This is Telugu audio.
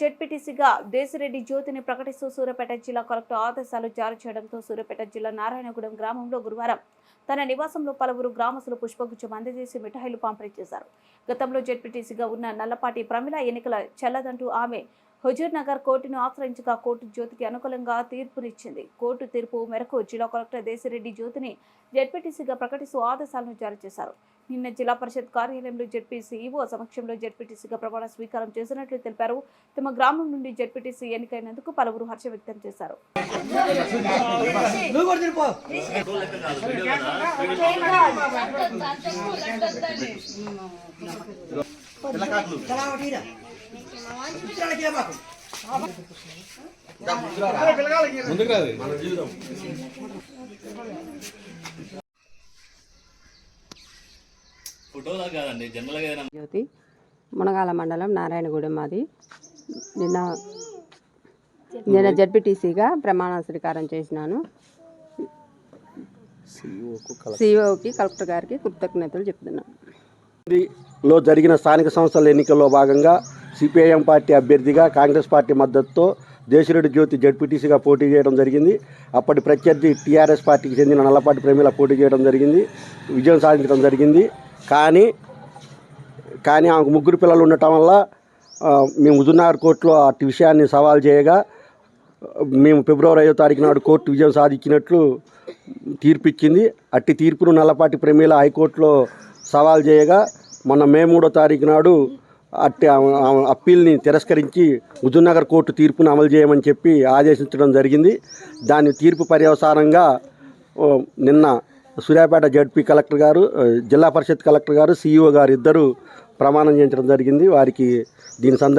జెడ్పీటీసీగా దేశిరెడ్డి జ్యోతిని ప్రకటిస్తూ సూర్యాపేట జిల్లా కలెక్టర్ ఆదేశాలు జారీ చేయడంతో సూర్యాపేట జిల్లా నారాయణగూడెం గ్రామంలో గురువారం తన నివాసంలో పలువురు గ్రామస్తులు పుష్పగుచ్చం అందజేసి మిఠాయిలు పంపిణీ చేశారు. గతంలో జెడ్పీటీసీగా ఉన్న నల్లపాటి ప్రమిళ ఎన్నికల చెల్లదంటూ ఆమె హుజూర్ నగర్ కోర్టును ఆశ్రయించగా కోర్టు జ్యోతికి అనుకూలంగా తీర్పునిచ్చింది. కోర్టు తీర్పు మేరకు జిల్లా కలెక్టర్ దేశిరెడ్డి జ్యోతిని జెడ్పీటీసీగా ప్రకటిస్తూ ఆదేశాలను జారీ చేశారు. నిన్న జిల్లా పరిషత్ కార్యాలయంలో జెడ్పీ సీఈఓ సమక్షంలో జెడ్పీటీసీగా ప్రమాణ స్వీకారం చేసినట్లు తెలిపారు. తమ గ్రామం నుండి జెడ్పీటీసీ ఎన్నికైనందుకు పలువురు హర్ష వ్యక్తం చేశారు. జ్యోతి మునగాల మండలం నారాయణగూడెం మాది. నిన్న నిన్న జడ్పీటీసీగా ప్రమాణ స్వీకారం చేసినాను. సిఇఓకి కలెక్టర్ గారికి కృతజ్ఞతలు చెప్తున్నాను. లో జరిగిన స్థానిక సంస్థల ఎన్నికల్లో భాగంగా సిపిఐఎం పార్టీ అభ్యర్థిగా కాంగ్రెస్ పార్టీ మద్దతుతో దేశిరెడ్డి జ్యోతి జడ్పీటీసీగా పోటీ చేయడం జరిగింది. అప్పటి ప్రత్యర్థి టీఆర్ఎస్ పార్టీకి చెందిన నల్లపాటి ప్రేమిల పోటీ చేయడం జరిగింది. విజయం సాధించడం జరిగింది. కానీ కానీ ఆమెకు ముగ్గురు పిల్లలు ఉండటం వల్ల మేము హుజూర్నగర్ కోర్టులో అట్టి విషయాన్ని సవాల్ చేయగా మేము ఫిబ్రవరి ఐదో తారీఖు నాడు కోర్టు విజయం సాధించినట్లు తీర్పిచ్చింది. అట్టి తీర్పును నల్లపాటి ప్రమేల హైకోర్టులో సవాల్ చేయగా మొన్న మే మూడో తారీఖు నాడు అట్టి అప్పీల్ని తిరస్కరించి హుజూర్నగర్ కోర్టు తీర్పును అమలు చేయమని చెప్పి ఆదేశించడం జరిగింది. దాని తీర్పు పర్యవసానంగా నిన్న సూర్యాపేట జడ్పీ కలెక్టర్ గారు జిల్లా పరిషత్ కలెక్టర్ గారు సీఈఓ గారు ఇద్దరు ప్రమాణం చేయించడం జరిగింది. వారికి దీని సందర్భంగా